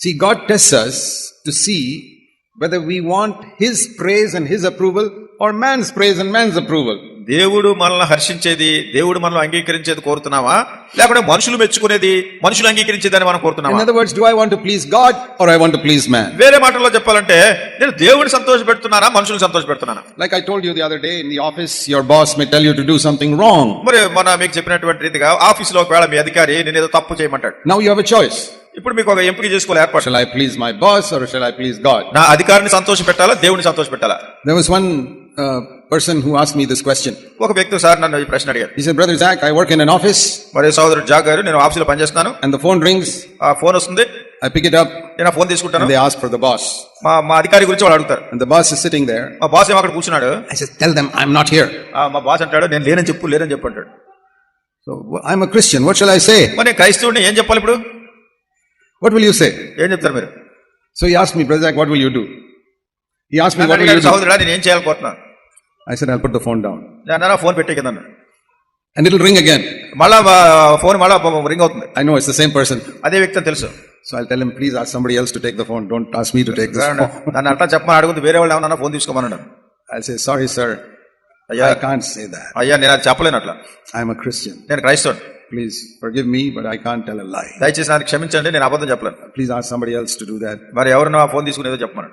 See, God tests us to see whether we want His praise and His approval or man's praise and man's approval. దేవుడు మనల్ని హర్షించేది దేవుడు మనల్ని అంగీకరించేది కోరుతున్నావా? లేకపోతే మనుషులు మెచ్చుకునేది మనుషులు అంగీకరించేది అని మనం కోరుతున్నాం వేరే మాటల్లో చెప్పాలంటే నేను దేవుడిని సంతోష పెడుతున్నానా మనుషులు సంతోష పెడుతున్నాను like I told you the office your boss may tell you do something wrong మరి మన మీకు చెప్పినటువంటి రీతిగా ఆఫీస్లో ఒకవేళ మీ అధికారి నేను ఏదో తప్పు చేయమంటాడు. నౌ యువర్ చాయిస్ ఇప్పుడు మీకు ఒక ఎంపిక చేసుకోవాలి ఏర్పాటు Shall I please my boss or shall I please God? నా అధికారిని సంతోష పెట్టాలా దేవుడిని సంతోష పెట్టాలా was one uh, person who asked me this question. ఒక వ్యక్తి సార్ నన్ను ఈ ప్రశ్న అడిగారు He said, Brother Zach, I work in an office మరి సోదరుడు జాగ్ గారు నేను ఆఫీసులో పనిచేస్తున్నాను and the phone rings. ఆ ఫోన్ వస్తుంది I pick it up నేను ఫోన్ తీసుకుంటాను they ask for the boss. మా మా అధికారి గురించి వాళ్ళు అడుగుతారు the boss is sitting there. మా బాస్ ఏమో అక్కడ కూర్చున్నాడు I said, Tell them I'm not here. ఆ, మా బాస్ అంటాడు నేను లేనని చెప్పు లేనని చెప్పు అంటాడు So "Well, I'm a Christian. What shall I say? మరి క్రైస్తవుడిని ఏం చెప్పాలి ఇప్పుడు What will you say? ఏం చెప్తారు మీరు So he asked me, Brother Zach, what will you do? He asked me, నన్ను What will you అడిగాడు, do? సహోదరుడా నేను ఏం చేయాలనుకుంటున్నాను I said, I'll put the phone down. నేను ఫోన్ పెట్టే కింద అన్నాడు. And it'll ring again. మళ్ళా ఫోన్ మళ్ళా రింగ్ అవుతుంది I know it's the same person. అదే వ్యక్తి తెలుసు So I'll tell him, Please ask somebody else to take the phone. Don't ask me to take this phone. నన్ను అట్లా చెప్పమని అడుగుతుంది వేరే వాళ్ళు ఏమన్నా ఫోన్ తీసుకోమన్నాడు I'll say, Sorry, sir. అయ్యా I can't say that. అయ్యా నేను అది చెప్పలేను అట్లా I'm a Christian. నేను క్రైస్తవుని please me but I can't tell lie దయచేసి నాకు క్షమించండి నేను అబద్ధం చెప్పలేను. Please ask somebody else to do that మరి ఎవరు ఆ ఫోన్ తీసుకునేదో చెప్పమను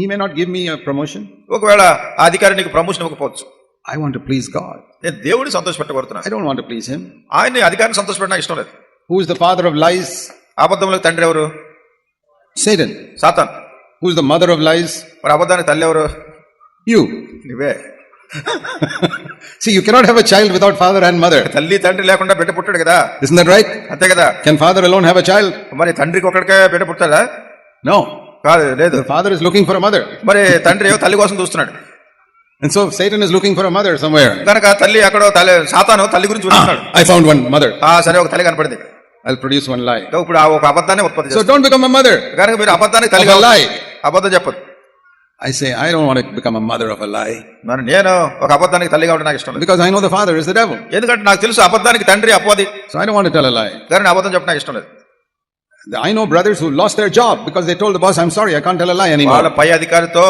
he may not give me promotion ఒకవేళ అధికారి నీకు ప్రమోషన్ ఇవ్వకపోవచ్చు. ఐ వాంట్ ప్లీజ్ గాడ్ నేను దేవుడిని సంతోషపెట్టకూడుతున్నాను I don't want please him ఆయన అధికారిని సంతోషపెట్టడం ఇష్టం లేదు. Who is the father of lies అబద్ధంలో తండ్రి ఎవరు? Satan Satan. Who is the mother of lies మరి అబద్ధానికి తల్లి ఎవరు? యువే See, you cannot have a child without father and mother. తల్లి తండ్రి లేకుండా బిడ్డ పుట్టాడు కదా Isn't that right? అంతే కదా Can father alone have a child? మరి తండ్రికి ఒకడికే బిడ్డ పుట్టాడా No. కాదు లేదు The father is looking for a mother. మరి తండ్రి ఏమో తల్లి కోసం చూస్తున్నాడు And so Satan is looking for a mother somewhere. కనుక తల్లి అక్కడ తల్లి సాతాను తల్లి గురించి చూస్తున్నాడు I found one mother. ఆ సరే ఒక తల్లి కనపడింది I'll produce one lie. ఇప్పుడు ఆ ఒక అబద్ధాన్ని ఉత్పత్తి So చేస్తారు don't become a mother. కనుక మీరు అబద్ధానికి తల్లి lie. అబద్ధం చెప్పదు I say, I don't want to become a mother of a lie. మరి నేను ఒక అబద్ధానికి తల్లి కావడం నాకు ఇష్టం లేదు Because I know the father is the devil. ఎందుకంటే నాకు తెలుసు అబద్ధానికి తండ్రి అపవాది So I don't want to tell a lie. కానీ అబద్ధం చెప్పడం నాకు ఇష్టం లేదు I know brothers who lost their job because they told the boss, I'm sorry, I can't tell a lie వాళ్ళ anymore. పై అధికారితో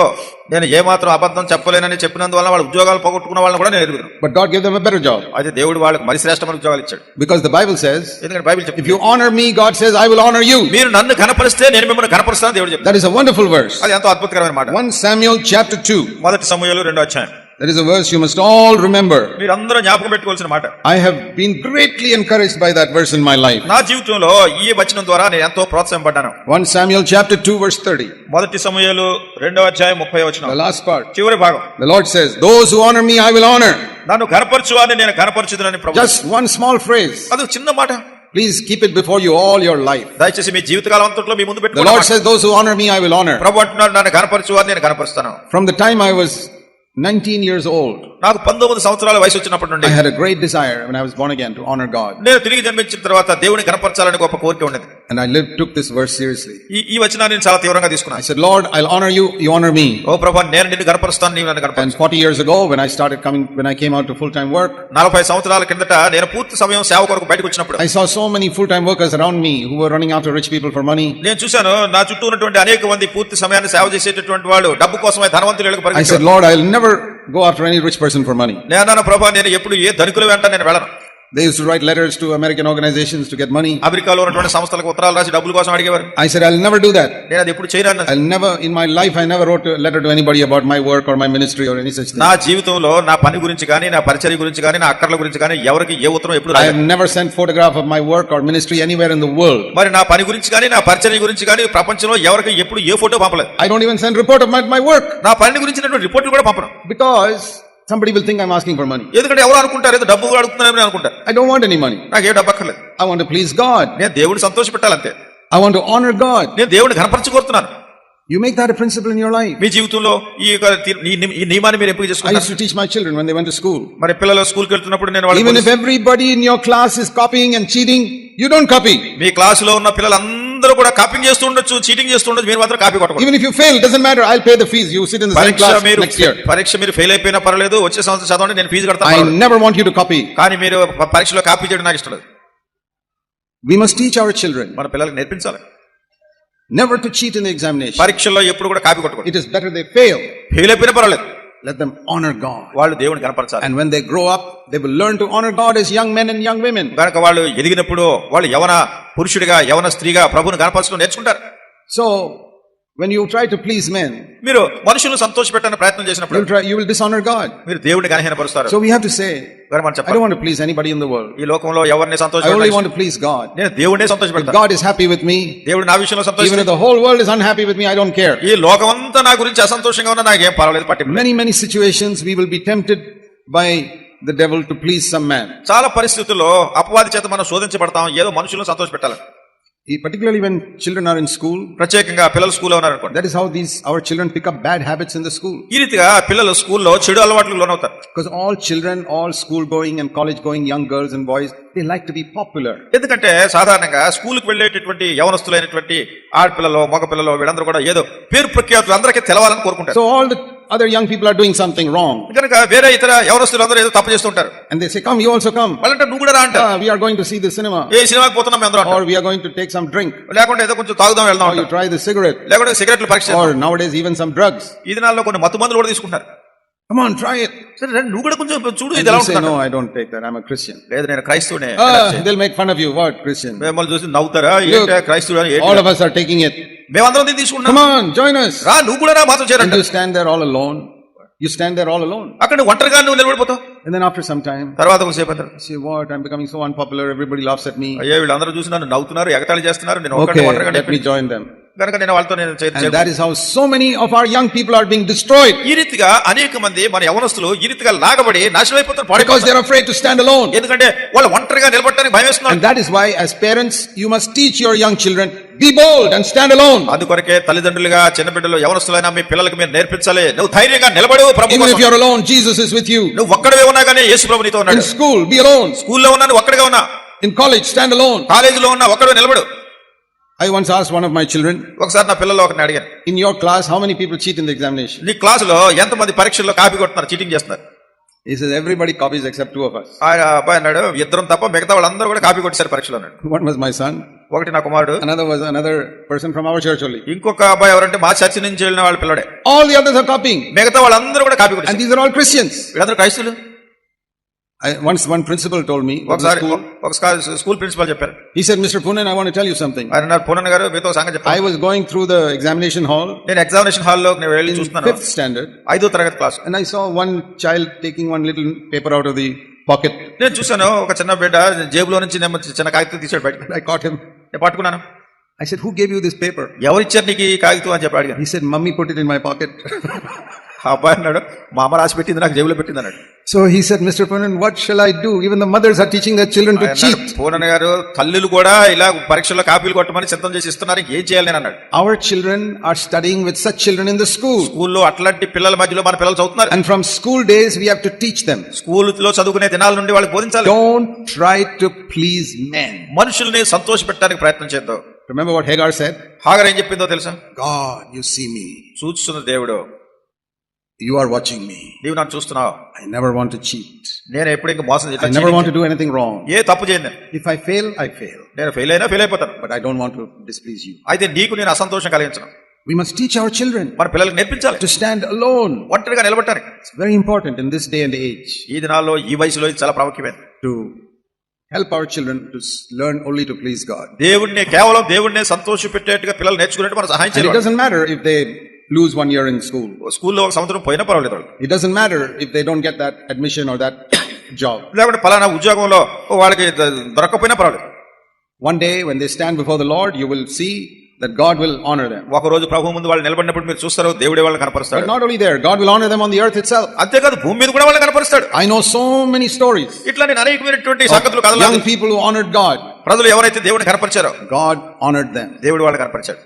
నేను ఏమాత్రం అబద్ధం చెప్పలేనని చెప్పినందువల్ల వాళ్ళ ఉద్యోగాలు పోగొట్టుకున్న వాళ్ళని కూడా నేను ఎరుగుతాను But God gave them a better job. అయితే దేవుడు వాళ్ళకి మరి శ్రేష్టమైన ఉద్యోగాలు ఇచ్చాడు Because the Bible says, ఎందుకంటే బైబిల్ if చెప్పింది you honor me, God says, I will honor you. మీరు నన్ను కనపరిస్తే నేను మిమ్మల్ని కనపరుస్తాను దేవుడు చెప్తాను That is a wonderful verse. అది ఎంతో అద్భుతకరమైన మాట 1 Samuel chapter 2. మొదటి సమయంలో రెండో అధ్యాయం That is a verse you must all remember. మీరందరూ జ్ఞాపకం పెట్టుకోవాల్సిన మాట I have been greatly encouraged by that verse in my life. నా జీవితంలో ఈ వచనం ద్వారా నేను ఎంతో ప్రోత్సాహపడ్డాను 1 Samuel chapter 2 verse 30. మొదటి సమయాలు రెండో అధ్యాయం ముప్పై The వచనం last part. చివరి భాగం The Lord says, those who honor me, I will honor. నన్ను కనపరచు అని నేను కనపరచుదని ప్రభు Just one small phrase. అది చిన్న మాట Please keep it before you all your life. దయచేసి మీ జీవితకాలం అంతట్లో మీ ముందు The Lord పెట్టుకోండి says, those who honor me, I will honor. ప్రభు అంటున్నాడు నన్ను కనపరచు అని నేను కనపరుస్తాను From the time I was 19 years old, నాకు పంతొమ్మిది సంవత్సరాల వయసు వచ్చినప్పటి నుండి I had a great desire when I was born again to honor God. నేను తిరిగి జన్మించిన తర్వాత దేవుని కనపరచాలని గొప్ప కోరిక ఉండేది And I lived, took this verse seriously. ఈ ఈ వచనాన్ని నేను చాలా తీవ్రంగా I తీసుకున్నాను said, Lord, I'll honor you, you honor me. ఓ ప్రభా నేను నిన్ను కనపరుస్తాను నీవు నన్ను And 40 years ago, when I started coming, when I came out to full-time work, నలభై సంవత్సరాల కిందట నేను పూర్తి సమయం సేవ కొరకు బయటకు వచ్చినప్పుడు I saw so many full-time workers around me who were running after rich people for money. నేను చూశాను నా చుట్టూ ఉన్నటువంటి అనేక మంది పూర్తి సమయాన్ని సేవ చేసేటటువంటి వాళ్ళు డబ్బు కోసమే ధనవంతులకు I said, పరిగెత్తారు Lord, I'll never go after any rich person for money. నేను అన్నాను ప్రభా నేను ఎప్పుడు ఏ ధనికుల వెంట నేను వెళ్ళను They used to write letters to American organizations to get money. అమెరికాలో ఉన్నటువంటి సంస్థలకు ఉత్తరాలు రాసి డబ్బుల కోసం అడిగేవారు I said, I'll never do that. నేను అది ఎప్పుడు చేయను I'll never, in my life, I never wrote a letter to anybody about my work or my ministry or any such thing. నా జీవితంలో నా పని గురించి కానీ నా పరిచర్య గురించి కానీ నా అక్కర్ల గురించి కానీ ఎవరికి ఏ ఉత్తరం ఎప్పుడు I have never sent photograph of my work or ministry anywhere in the world. మరి నా పని గురించి కానీ నా పరిచర్య గురించి కానీ ప్రపంచంలో ఎవరికి ఎప్పుడు ఏ ఫోటో పంపలేదు I don't even send report of my, my work నా పని గురించినటువంటి రిపోర్ట్లు కూడా పంపను because somebody will think I'm asking for money. ఎందుకంటే ఎవరు అనుకుంటారు ఏదో డబ్బు అడుగుతున్నారని అనుకుంటారు I don't want any money. నాకు ఏ డబ్బు అక్కర్లేదు I want to please God. నేను దేవుడిని సంతోష పెట్టాలంతే I want to honor God. నేను దేవుడిని కనపరచుకోరుతున్నాను You make that a principle in your life. మీ జీవితంలో ఈ యొక్క తీ- ఈ ని- ఈ నియమాన్ని మీరు ఎంపిక I used చేసుకుంటారు to teach my children when they went to school. మరి పిల్లలు స్కూల్కి వెళ్తున్నప్పుడు నేను Even if వాళ్ళకి everybody in your class is copying and cheating, you don't copy. మీ క్లాసులో ఉన్న పిల్లలందరూ అందరూ కూడా కాపీ చేస్తుండొచ్చు చీటింగ్ చేస్తుండొచ్చు మీరు మాత్రం కాపీ కొట్టండి even if you fail doesn't matter I'll pay the fees you sit in the same class next year పరీక్ష మీరు ఫెయిల్ అయిపోయినా పర్లేదు వచ్చే సంవత్సరం చదవండి నేను ఫీజు కడతాను I never want you to copy కానీ మీరు పరీక్షలో కాపీ చేయడం నాకు ఇష్టం లేదు. We must teach our children మన పిల్లలకు నేర్పించాలి. Never to cheat in the examination పరీక్షలో ఎప్పుడు కూడా కాపీ కొట్టకూడదు. It is better they fail fail అయిపోయినా పర్లేదు Let them honor God. వాళ్ళు దేవుని కనపరచాలి And when they grow up, they will learn to honor God as young men and young women. కనుక వాళ్ళు ఎదిగినప్పుడు వాళ్ళు యవన పురుషుడిగా యవన స్త్రీగా ప్రభువుని కనపరచడం నేర్చుకుంటారు So, when you try to please men, మీరు మనుషులను సంతోషపెట్టడానికి ప్రయత్నం చేసినప్పుడు you'll try, you will dishonor God. మీరు దేవుడిని గనహీనపరుస్తారు So we have to say, కనుక మనం I చెప్పాలి don't want to please anybody in the world. ఈ లోకంలో ఎవరిని I only సంతోష want to please God. నేను దేవుడినే సంతోషపెడతాను God is happy with me, దేవుడు నా విషయంలో even సంతోషం if the whole world is unhappy with me, I don't care. ఈ లోకమంతా నా గురించి అసంతోషంగా ఉన్నా నాకేం పర్వాలేదు పట్టి Many, many situations we will be tempted by the devil to please some man. చాలా పరిస్థితుల్లో అపవాది చేత మనం శోధించబడతాం ఏదో మనుషులను సంతోష ఈ particular even children are in school ప్రత్యేకంగా పిల్లల స్కూల్ ఉన్నారు అనుకోండి that is how these our children pick bad habits in the school ఈ రీతిగా పిల్లలు స్కూల్లో చెడు అలవాట్లు లోన్ అవుతారు because all children all school going and college going young girls and boys they like to be popular ఎందుకంటే సాధారణంగా స్కూల్కు వెళ్ళేటటువంటి యవనస్తులైనటువంటి ఆడపిల్లలు మగ పిల్లలు వీళ్ళందరూ కూడా ఏదో పేరు ప్రఖ్యాతులు అందరికీ తెలవాలని కోరుకుంటారు. So all other young people are doing something wrong. కనుక వేరే ఇతర యవనస్తులు అందరూ ఏదో తప్పు చేస్తుంటారు And they say, come, you also come. వాళ్ళంటే నువ్వు కూడా రా Ah, we are going to see the cinema. ఏ సినిమాకి పోతున్నాం అందరూ Or we are going to take some drink. లేకుంటే ఏదో కొంచెం తాగుదాం వెళ్దాం Or you try the cigarette. లేకుంటే సిగరెట్లు పరీక్ష. Or nowadays even some drugs. ఈ దినాల్లో కొన్ని మత్తు మందులు కూడా తీసుకుంటారు Come on, try it. సరే నువ్వు కూడా కొంచెం చూడు ఇది ఎలా ఉంటుంది no, I don't take that. I'm a Christian. లేదు నేను క్రైస్తవునే Ah, they'll make fun of you. What, Christian? మిమ్మల్ని చూసి నవ్వుతారా ఏంటి క్రైస్తవుడు? All of us are taking it. మేము అందరం దీన్ని తీసుకుంటాం జాయిన్ అస్ రా నువ్వు కూడా రా మాతో చేరండి. You stand there all alone you stand there all alone అక్కడ ఒంటరిగా నువ్వు నిలబడిపోతావు. And then after some time తర్వాత కొంచెం సేపు see what I am becoming so unpopular everybody loves at me అయ్యో వీళ్ళు అందరూ చూస్తున్నారు నవ్వుతున్నారు ఎగతాళి చేస్తున్నారు. నేను ఒక్కడే ఒంటరిగా లెట్ మీ జాయిన్ దెమ్ కనుక నేను వాళ్ళతో నేను చేయను that is how so many of our young people are being destroyed ఈ రీతిగా అనేక మంది మన యవనస్తులు ఈ రీతిగా లాగబడి నాశనం అయిపోతారు because they are afraid to stand alone ఎందుకంటే వాళ్ళు ఒంటరిగా నిలబడడానికి భయం that is why as parents you must teach your young children be bold and stand alone. అందుకొరకే తల్లిదండ్రులుగా చిన్న బిడ్డలు యవనస్తులైన మీ పిల్లలకి మీరు నేర్పించాలి నువ్వు ధైర్యంగా నిలబడు ప్రభు Even if కోసం. you're alone, Jesus is with you. నువ్వు ఒక్కడవే ఉన్నా కానీ యేసు ప్రభు నీతో In ఉన్నాడు school, be alone. స్కూల్లో ఉన్నా నువ్వు ఒక్కడిగా ఉన్నా In college, stand alone. కాలేజీలో ఉన్నా ఒక్కడే నిలబడు I once asked one of my children, ఒకసారి నా పిల్లలు ఒకరిని అడిగాను in your class, how many people cheat in the examination? నీ క్లాసులో ఎంతమంది పరీక్షల్లో కాపీ కొడుతున్నారు చీటింగ్ చేస్తున్నారు He says, everybody copies except two of us. ఆయన అబ్బాయి అన్నాడు ఇద్దరం తప్ప మిగతా వాళ్ళందరూ కూడా కాపీ కొట్టేశారు పరీక్షలో అన్నాడు One was my son, ఒకటి నా కుమారుడు another was another person from our church only. ఇంకొక అబ్బాయి ఎవరంటే మా చర్చి నుంచి వెళ్ళిన వాళ్ళ పిల్లడే All the others are copying. మిగతా వాళ్ళందరూ కూడా కాపీ And కొట్టారు these are all Christians. వీళ్ళందరూ క్రైస్తులు I, once one principal told me, ఒకసారి ఒకసారి స్కూల్ ప్రిన్సిపల్ చెప్పారు he said, Mr. Punan, I want to tell you something. అన్నారు పూనన్ గారు మీతో సంగతి I చెప్పాను was going through the examination hall నేను ఎగ్జామినేషన్ హాల్లో నేను వెళ్ళి చూస్తున్నాను fifth standard, ఐదో తరగతి class and I saw one child taking one little paper out of the pocket. నేను చూశాను ఒక చిన్న బిడ్డ జేబులో నుంచి నేను చిన్న కాగితం తీసాడు బయట I caught him. నేను పట్టుకున్నాను I said, Who gave you this paper? ఎవరు ఇచ్చారు నీకు ఈ కాగితం అని చెప్పి అడిగాను He said, Mummy put it in my pocket. ఆ అబ్బాయి అన్నాడు మా అమ్మ రాసి పెట్టింది నాకు జేబులో పెట్టింది అన్నాడు so he said, Mr. Punan, what shall I do? Even the mothers are teaching their children to cheat. Poonen గారు తల్లులు కూడా ఇలా పరీక్షల్లో కాపీలు కొట్టమని సిద్ధం చేసి ఇస్తున్నారు ఏం చేయాలి నేను అన్నాడు Our children are studying with such children in the school. స్కూల్లో అట్లాంటి పిల్లల మధ్యలో మన పిల్లలు చదువుతున్నారు And from school days, we have to teach them. స్కూల్లో చదువుకునే దినాల నుండి వాళ్ళకి బోధించాలి Don't try to please men. మనుషుల్ని సంతోష పెట్టడానికి ప్రయత్నం చేద్దాం Remember what Hagar said? Hagar ఏం చెప్పిందో తెలుసా God, you see me. చూస్తున్న దేవుడు You are watching me. నీవు నన్ను చూస్తున్నావు I never want to cheat. నేను ఎప్పుడు ఇంకా మోసం I చేయను. never want to do anything wrong. ఏ తప్పు చేయను నేను. If I fail, I fail. నేను ఫెయిల్ అయినా ఫెయిల్ అయిపోతాను But I don't want to displease you. అయితే నీకు నేను అసంతోషం కలిగించను We must teach our children మన పిల్లలకు నేర్పించాలి to stand alone. ఒంటరిగా నిలబడటానికి It's very important in this day and age ఈ దినాల్లో ఈ వయసులో ఇది చాలా ప్రాముఖ్యమైనది to help our children to s- learn only to please God. దేవుణ్ణి కేవలం దేవుణ్ణి సంతోష పెట్టేట్టుగా పిల్లలు నేర్చుకునేట్టు మనం సహాయం And it చేయాలి doesn't matter if they lose one year in school. స్కూల్లో ఒక సంవత్సరం పోయినా పర్వాలేదు వాళ్ళు. It doesn't matter if they don't get that admission or that job. లేకుంటే పలానా ఉద్యోగంలో వాళ్ళకి ద- దొరకకపోయినా పర్వాలేదు One day when they stand before the Lord, you will see that God will honor them. ఒక రోజు ప్రభు ముందు వాళ్ళు నిలబడినప్పుడు మీరు చూస్తారు దేవుడే వాళ్ళని But కనపరుస్తాడు not only there, God will honor them on the earth itself. అంతేకాదు భూమి మీద కూడా వాళ్ళని కనపరుస్తాడు I know so many stories. ఇట్లా నేను అనేకమైనటువంటి of సంగతులు కదలాలి young people who honored God. ప్రజలు ఎవరైతే దేవుడిని కనపరిచారో God honored them. దేవుడు వాళ్ళని కనపరిచాడు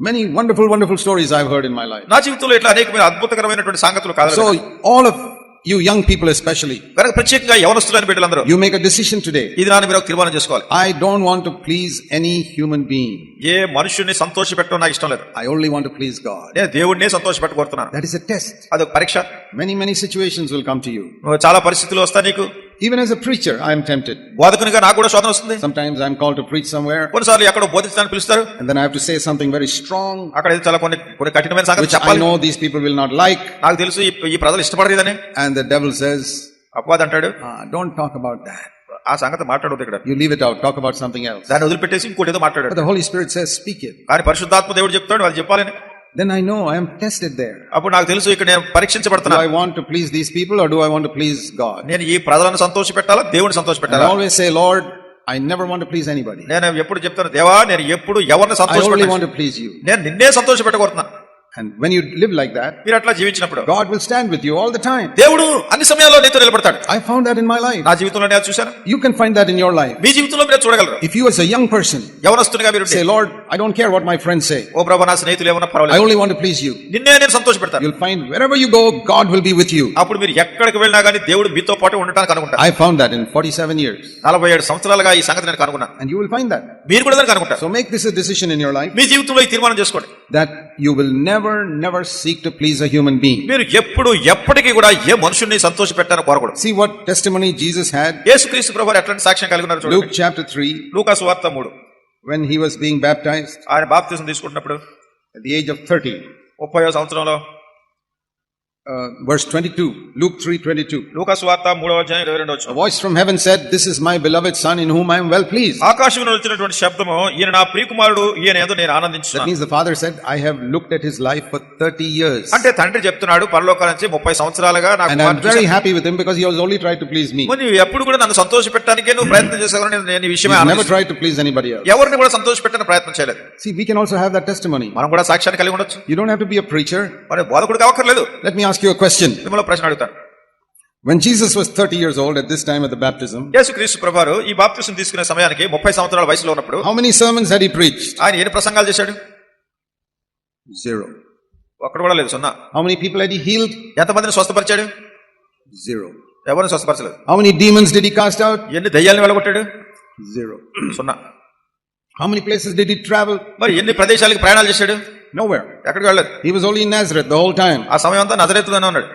Many wonderful, wonderful stories I've heard in my life. నా జీవితంలో ఇట్లా అనేకమైన అద్భుతకరమైనటువంటి సంగతులు కాదు So, all of you young people especially, కనుక ప్రత్యేకంగా యవనస్తులైన బిడ్డలందరూ you make a decision today. ఇది నాన్న మీరు ఒక తీర్మానం చేసుకోవాలి I don't want to please any human being. ఏ మనుషుల్ని సంతోష పెట్టడం నాకు ఇష్టం లేదు I only want to please God. నేను దేవుడినే సంతోష పెట్టుకోరుతున్నాను That is a test. అదొక పరీక్ష Many, many situations will come to you. నువ్వు చాలా పరిస్థితులు వస్తా నీకు Even as a preacher, I am tempted. బోధకునిగా నాకు కూడా శోధన వస్తుంది Sometimes I'm called to preach somewhere, కొన్నిసార్లు ఎక్కడో బోధించడానికి పిలుస్తారు and then I have to say something very strong, అక్కడ ఏదో చాలా కొన్ని కొన్ని కఠినమైన సంగతి చెప్పాలి know these people will not like. నాకు తెలుసు ఈ- ప్రజలు ఇష్టపడరు ఇదని And the devil says, అపవాది అంటాడు ah, Don't talk about that. ఆ సంగతి మాట్లాడదు ఇక్కడ You leave it out, talk about something else. దాన్ని వదిలిపెట్టేసి ఇంకోటి ఏదో మాట్లాడాడు the Holy Spirit says, Speak it. కానీ పరిశుద్ధాత్మ దేవుడు చెప్తాడు వాళ్ళు చెప్పాలని Then I know I am tested there. అప్పుడు నాకు తెలుసు ఇక్కడ నేను పరీక్షించబడుతున్నా I want to please these people or do I want to please God? నేను ఈ ప్రజలను సంతోష పెట్టాలా దేవుని సంతోష పెట్టాలా always say, Lord, I never want to please anybody. నేను ఎప్పుడు చెప్తాను దేవా నేను ఎప్పుడు ఎవరిని I సంతోష only want to please you. నేను నిన్నే సంతోష పెట్టకూడుతున్నా And when you live like that, మీరు అట్లా జీవించినప్పుడు God will stand with you all the time. దేవుడు అన్ని సమయాల్లో నీతో నిలబడతాడు I found that in my life. నా జీవితంలో నేను చూశాను You can find that in your life. మీ జీవితంలో మీరు చూడగలరు If you as a young person యవనస్తునిగా మీరు say, Lord, I don't care what my friends say. ఓ ప్రభా నా స్నేహితులు ఏమన్నా I పర్వాలేదు only want to please you. నిన్నే నేను సంతోష పెడతాను You'll find wherever you go, God will be with you. అప్పుడు మీరు ఎక్కడికి వెళ్ళినా కానీ దేవుడు మీతో పాటు ఉండటానికి అనుకుంటారు I found that in 47 years. నలభై ఏడు సంవత్సరాలుగా ఈ సంగతి నేను కనుగొన్నాను And you will find that. మీరు కూడా దానికి అనుకుంటారు So make this a decision in your life మీ జీవితంలో ఈ తీర్మానం చేసుకోండి that you will never, never seek to please a human being. మీరు ఎప్పుడు ఎప్పటికీ కూడా ఏ మనుషుల్ని సంతోష పెట్టాలని కోరకూడదు See what testimony Jesus had. యేసుక్రీస్తు ప్రభు వారు ఎట్లాంటి సాక్ష్యం కలిగి ఉన్నారు Luke చూడండి chapter 3, లూకాసు వార్త మూడు when he was being baptized ఆయన బాప్తిజం తీసుకుంటున్నప్పుడు at the age of 30, ముప్పై సంవత్సరంలో uh, verse 22, Luke 3 22. లూకాసు వార్త మూడవ అధ్యాయం ఇరవై రెండు A voice from heaven said, This is my beloved Son in whom I am well pleased. ఆకాశం నుండి వచ్చినటువంటి శబ్దము ఈయన నా ప్రియకుమారుడు ఈయన ఏదో నేను That ఆనందించున్నాను means the father said, I have looked at his life for 30 years. అంటే తండ్రి చెప్తున్నాడు పరలోకాల నుంచి ముప్పై సంవత్సరాలుగా నాకు And I'm very happy with him because he has only tried to please me. మరి నువ్వు ఎప్పుడు కూడా నన్ను సంతోష పెట్టడానికే నువ్వు ప్రయత్నం చేసావు నేను నేను ఈ He's విషయమే never ఆనందిస్తున్నాను. tried to please anybody else. ఎవరిని కూడా సంతోష పెట్టని ప్రయత్నం చేయలేదు See, we can also have that testimony. మనం కూడా సాక్ష్యాన్ని కలిగి ఉండొచ్చు You don't have to be a preacher. మరి బోధకుడికి అవక్కర్లేదు Let me ask you a question. మిమ్మల్ని ప్రశ్న అడుగుతాను When Jesus was 30 years old at this time of the baptism, యేసు క్రీస్తు ప్రభారు ఈ బాప్తిసం తీసుకునే సమయానికి ముప్పై సంవత్సరాల వయసులో ఉన్నప్పుడు how many sermons had he preached? ఆయన ఎన్ని ప్రసంగాలు చేశాడు Zero. ఒక్కడు కూడా లేదు సున్నా How many people had he healed? ఎంతమందిని స్వస్థపరిచాడు Zero. ఎవరిని స్వస్థపరచలేదు How many demons did he cast out? ఎన్ని దయ్యాలను వెళ్ళగొట్టాడు Zero. సున్నా How many places did he travel? మరి ఎన్ని ప్రదేశాలకు ప్రయాణాలు చేశాడు Nowhere. ఎక్కడికి వెళ్ళలేదు He was only in Nazareth the whole time. ఆ సమయం అంతా నజరెత్తులోనే ఉన్నాడు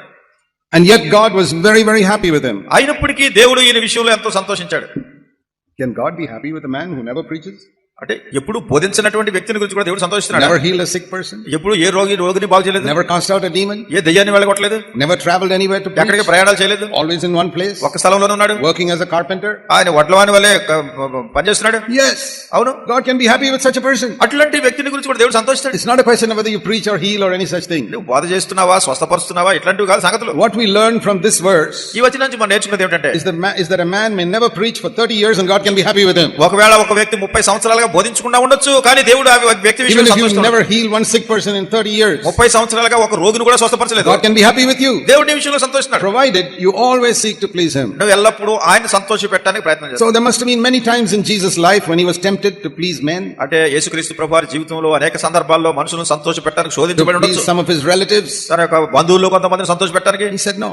And yet God was very, very happy with him. అయినప్పటికీ దేవుడు ఈయన విషయంలో ఎంతో సంతోషించాడు Can God be happy with a man who never preaches? అంటే ఎప్పుడు బోధించినటువంటి వ్యక్తిని గురించి కూడా దేవుడు సంతోషిస్తున్నాడు? Never heal a sick person ఎప్పుడు ఏ రోగి రోగిని బాగు చేయలేదు? Never cast out a demon ఏ దయ్యాన్ని వెళ్ళగొట్టలేదు? నెవర్ ట్రావెల్డ్ ఎనీవేర్ టు ఎక్కడికి ప్రయాణాలు చేయలేదు? ఆల్వేస్ ఇన్ వన్ ప్లేస్ ఒక స్థలంలో ఉన్నాడు? వర్కింగ్ యాస్ అ కార్పెంటర్ ఆయన వడ్లవాని వలే పని చేస్తున్నాడు? Yes. అవును. God can be happy with such a person. అట్లాంటి వ్యక్తిని గురించి కూడా దేవుడు సంతోషిస్తాడు. It's not a question whether you preach or heal or any such thing. నువ్వు బోధ చేస్తున్నావా స్వస్థపరుస్తున్నావా ఇట్లాంటివి కాదు సంగతులు. What we learn from this words ఈ వచనం నుంచి మనం నేర్చుకునేది ఏంటంటే is the is that a man may never preach for 30 years and God can be happy with him ఒకవేళ ఒక వ్యక్తి 30 సంవత్సరాలుగా బోధించకుండా ఉండొచ్చు కానీ దేవుడు ఆ వ్యక్తి ముప్పై సంవత్సరాలుగా ఒక రోగిని కూడా స్వస్థపరచలేదు. కెన్ బి విత్ యూ విషయంలో సంతోషిస్తున్నాడు. Provided you always to please ఎల్లప్పుడూ ఆయన సంతోష పెట్టడానికి ప్రయత్నం చేస్తావు. So there must be many times in Jesus life when was tempted to please men అంటే యేసుక్రీస్తు ప్రభు వారి జీవితంలో అనేక సందర్భాల్లో మనుషులను సంతోష పెట్టడానికి శోధించబడి ఉండొచ్చు. సమ్ ఆఫ్ హిస్ రిలేటివ్స్ తన యొక్క బంధువుల్లో కొంతమందిని సంతోష పెట్టడానికి హి సెడ్ నో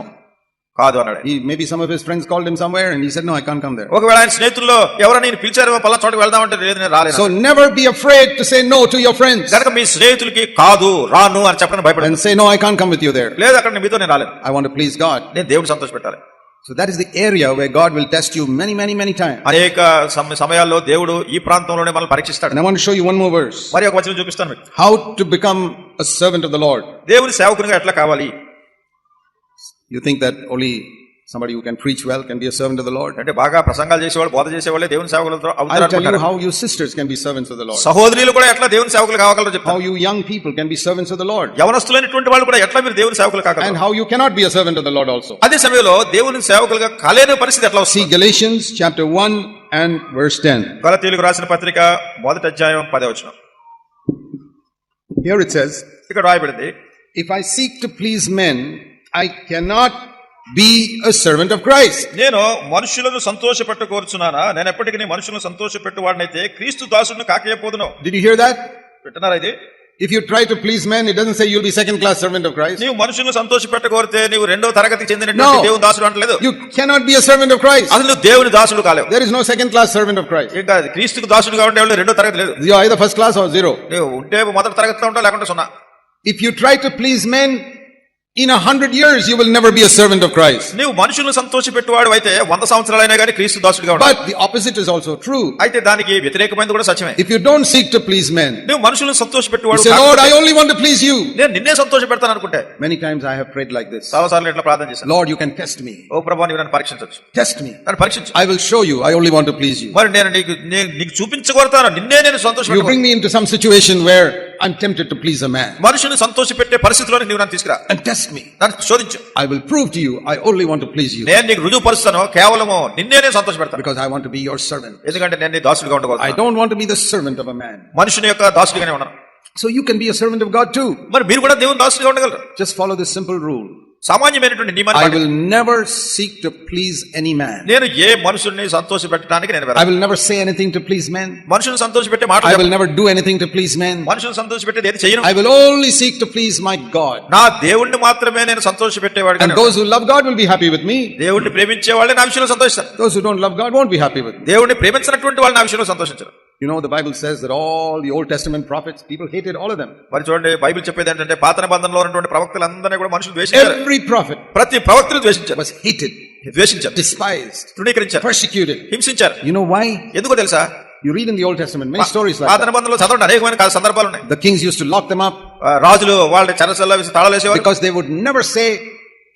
కాదు అన్నాడు He, maybe some of his friends called him somewhere and he said, no, I can't come there. ఒకవేళ ఆయన స్నేహితుల్లో ఎవరైనా నేను పిలిచారో పలా చోటకి వెళ్దామంటే లేదు నేను రాలేదు So never be afraid to say no to your friends కనుక మీ స్నేహితులకి కాదు రాను అని చెప్పడానికి భయపడండి and say, no, I can't come with you there. లేదు అక్కడ నేను మీతో నేను రాలేదు I want to please God. నేను దేవుడు సంతోష పెట్టాలి So that is the area where God will test you many, many, many times. అనేక సమ- సమయాల్లో దేవుడు ఈ ప్రాంతంలోనే మనల్ని పరీక్షిస్తాడు want to show you one more verse. మరి ఒక వచనం చూపిస్తాను How to become a servant of the Lord. దేవుని సేవకునిగా ఎట్లా కావాలి You think that only somebody who can preach well can be a servant of the Lord? అంటే బాగా ప్రసంగాలు చేసేవాళ్ళు బోధ చేసేవాళ్ళే దేవుని సేవకులు అవుతారు tell you అనుకుంటారు. how you sisters can be servants of the Lord. సహోదరులు కూడా ఎట్లా దేవుని సేవకులు కాగలరో How చెప్తాను you young people can be servants of the Lord. యవనస్తులైనటువంటి వాళ్ళు కూడా ఎట్లా మీరు దేవుని సేవకులు And కాగలరు how you cannot be a servant of the Lord also. అదే సమయంలో దేవుని సేవకులుగా కాలేని పరిస్థితి ఎట్లా See వస్తుంది Galatians chapter 1 and verse 10. గలతీయులకు రాసిన పత్రిక మొదటి అధ్యాయం పదే వచనం Here it says, ఇక్కడ రాయబడింది If I seek to please men, I cannot be a servant of Christ. నేను మనుషులను సంతోషపెట్టు కోరుచున్నానా నేను ఎప్పటికీ మనుషులను సంతోషపెట్టు వాడినైతే క్రీస్తు దాసుడిని కాకేయపోదును Did you hear that? వింటున్నారా ఇది If you try to please men, it doesn't say you'll be second class servant of Christ. నీవు మనుషులను సంతోషపెట్ట కోరితే నీవు రెండో తరగతికి చెందినటువంటి No. దేవుని దాసుడు అంటలేదు You cannot be a servant of Christ. అసలు నువ్వు దేవుని దాసుడు కాలేవు There is no second class servant of Christ. ఇంకా క్రీస్తుకు దాసుడు కాబట్టి వాళ్ళు రెండో తరగతి లేదు You are either first class or zero. నువ్వు ఉంటే మొదటి తరగతిలో ఉంటావు లేకుంటే సున్నా If you try to please men, In a hundred years, you will never be a servant of Christ. నీవు మనుషులను సంతోషపెట్టువాడు అయితే వంద సంవత్సరాలైనా కానీ క్రీస్తు దాసుడిగా ఉంటావు But the opposite is also true. అయితే దానికి వ్యతిరేకమైనది కూడా సత్యమే If you don't seek to please men, నువ్వు మనుషులను you సంతోషపెట్టువాడు say, Lord, I కాకపోతే only want to please you. నేను నిన్నే సంతోష పెడతాను అనుకుంటే Many times I have prayed like this. చాలాసార్లు ఇట్లా ప్రార్థన చేశాను Lord, you can test me. ఓ ప్రభా నీవు నన్ను పరీక్షించవచ్చు Test me. నన్ను పరీక్షించు I will show you. I only want to please you. మరి నేను నీకు నేను నీకు చూపించగలుగుతాను నిన్నే నేను సంతోష You bring me into some situation where I'm tempted to please a man మనుషుని సంతోష పెట్టే పరిస్థితిలోకి నీవు నన్ను తీసుకురా and test me. నన్ను శోధించు I will prove to you I only want to please you నేను నీకు రుజువు పరుస్తాను కేవలము నిన్నే నేను సంతోష పెడతాను because I want to be your servant. ఎందుకంటే నేను నీ దాసుడిగా I ఉండకూడదు don't want to be the servant of a man. మనుషుని యొక్క దాసుడిగానే ఉన్నాను So you can be a servant of God too. మరి మీరు కూడా దేవుని దాసుడిగా ఉండగలరు Just follow this simple rule. సామాన్యమైనటువంటి నియమాలు I will never seek to please any man నేను ఏ మనుషుల్ని సంతోష పెట్టడానికి నేను I will never say anything to please man మనుషుల్ని సంతోష పెట్టే మాట I will never do anything to please man మనుషుల్ని సంతోష పెట్టే ఏది చేయను. I will only seek to please my God నా దేవుణ్ణి మాత్రమే నేను సంతోష పెట్టేవాడు and those who love God will be happy with me దేవుణ్ణి ప్రేమించే వాళ్ళే నా విషయంలో సంతోషిస్తారు. Those who don't love God won't be happy with దేవుణ్ణి ప్రేమించినటువంటి వాళ్ళు నా విషయంలో సంతోషించరు. You know, the Bible says that all the Old Testament prophets, people hated all of them. మరి చూడండి బైబిల్ చెప్పేది ఏంటంటే పాత నిబంధనలో ఉన్నటువంటి ప్రవక్తలందరినీ కూడా మనుషులు ద్వేషించారు Every prophet ప్రతి ప్రవక్తను ద్వేషించారు was hated, ద్వేషించారు despised, తృణీకరించారు persecuted. హింసించారు You know why? ఎందుకో తెలుసా You read in the Old Testament many stories like పాత. నిబంధనలో చదవండి అనేకమైన సందర్భాలు ఉన్నాయి The kings used to lock them up ఆ, రాజులు వాళ్ళని చెరసల్లో వేసి తాళాలు వేసేవారు because they would never say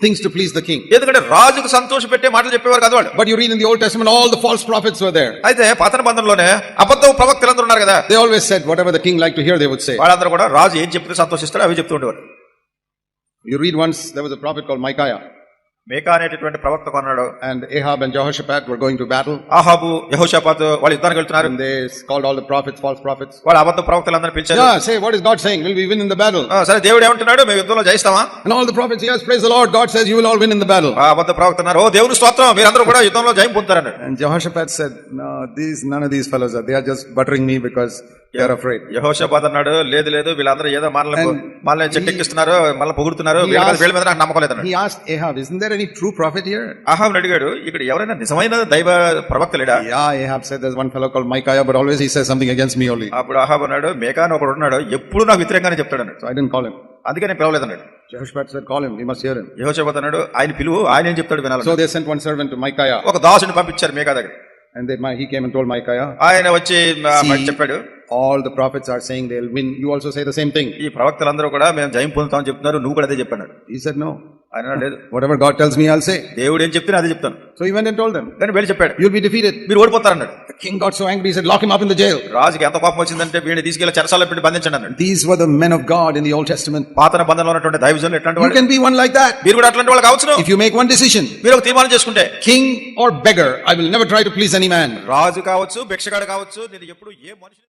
things to please the king. ఎందుకంటే రాజుకు సంతోష పెట్టే మాటలు చెప్పేవారు కదా వాళ్ళు But you read in the Old Testament, all the false prophets were there. అయితే పాత నిబంధనలోనే అబద్ధ ప్రవక్తలందరూ ఉన్నారు కదా They always said whatever the king liked to hear, they would say. వాళ్ళందరూ కూడా రాజు ఏం చెప్తే సంతోషిస్తారో అవి చెప్తూ ఉండేవారు You read once, there was a prophet called Micaiah, Meka అనేటటువంటి ప్రవక్త కొన్నాడు and Ahab and Jehoshaphat were going to battle, ఆహాబు యహోషాపాత్ వాళ్ళు యుద్ధానికి వెళ్తున్నారు they called all the prophets false prophets. వాళ్ళు అబద్ధ ప్రవక్తలందరూ పిలిచారు Yeah, say, what is God saying? Will we win in the battle? ఆ, సరే దేవుడు ఏమంటున్నాడు మేము యుద్ధంలో జయిస్తామా And all the prophets, yes, praise the Lord. God says you will all win in the battle. ఆ అబద్ధ ప్రవక్త అన్నారు ఓ దేవుని స్తోత్రం మీరందరూ కూడా యుద్ధంలో జయం పొందుతారన్నాడు And Jehoshaphat said, No, these none of these fellows are. They are just buttering me are afraid. యహోషాపాత్ అన్నాడు లేదు లేదు వీళ్ళందరూ ఏదో మనల్ని మనల్ని చెట్టెక్కిస్తున్నారు మళ్ళీ పొగుడుతున్నారు వీళ్ళ మీద- నాకు నమ్మకం లేదన్నాడు He asked Ahab, Isn't there any true prophet here? Ahab అడిగాడు ఇక్కడ ఎవరైనా నిజమైన దైవ ప్రవక్త లేడా Yeah, Ahab said there's one fellow called Micaiah, but always he says something against me only. అప్పుడు ఆహాబ్ అన్నాడు మేకాన్ ఒకడు ఉన్నాడు ఎప్పుడు నాకు వ్యతిరేకంగానే చెప్తాడు అన్నాడు So I didn't call him. అందుకే నేను పిలవలేదన్నాడు Jehoshaphat said, Call him, we must hear him. యహోషాపాత్ అన్నాడు ఆయన పిలువు ఆయన ఏం చెప్తాడు వినాలి So they sent one servant to Micaiah, ఒక దాసుని పంపించారు మేకా దగ్గర and they, he came and told Micaiah, ఆయన వచ్చి ఆ, All the prophets are saying they'll win. You also say the same thing. ఈ ప్రవక్తలందరూ కూడా మేము జయం పొందుతామని చెప్తున్నారు నువ్వు కూడా అదే చెప్పాడు He said, No. ఆయన లేదు Whatever God tells me, I'll say. దేవుడు ఏం చెప్తే అదే చెప్తాను So he went and told them, కానీ వెళ్ళి చెప్పాడు You'll be defeated. మీరు king got so angry, he said, Lock him up in the jail. రాజుకి ఎంత కోపం వచ్చిందంటే వీడిని తీసుకెళ్ళి చెరసాల పెట్టి బంధించండి అన్నాడు These were the men of God in the Old Testament. పాతన బంధంలో ఉన్నటువంటి దైవజనులు ఎట్లాంటి వాళ్ళు can be one like that. మీరు కూడా అట్లాంటి వాళ్ళు కావచ్చును If you make one decision, మీరు ఒక తీర్మానం చేసుకుంటే king or beggar, I will never try to please any man. రాజు కావచ్చు భిక్షగాడు కావచ్చు నేను ఎప్పుడు ఏ మనిషి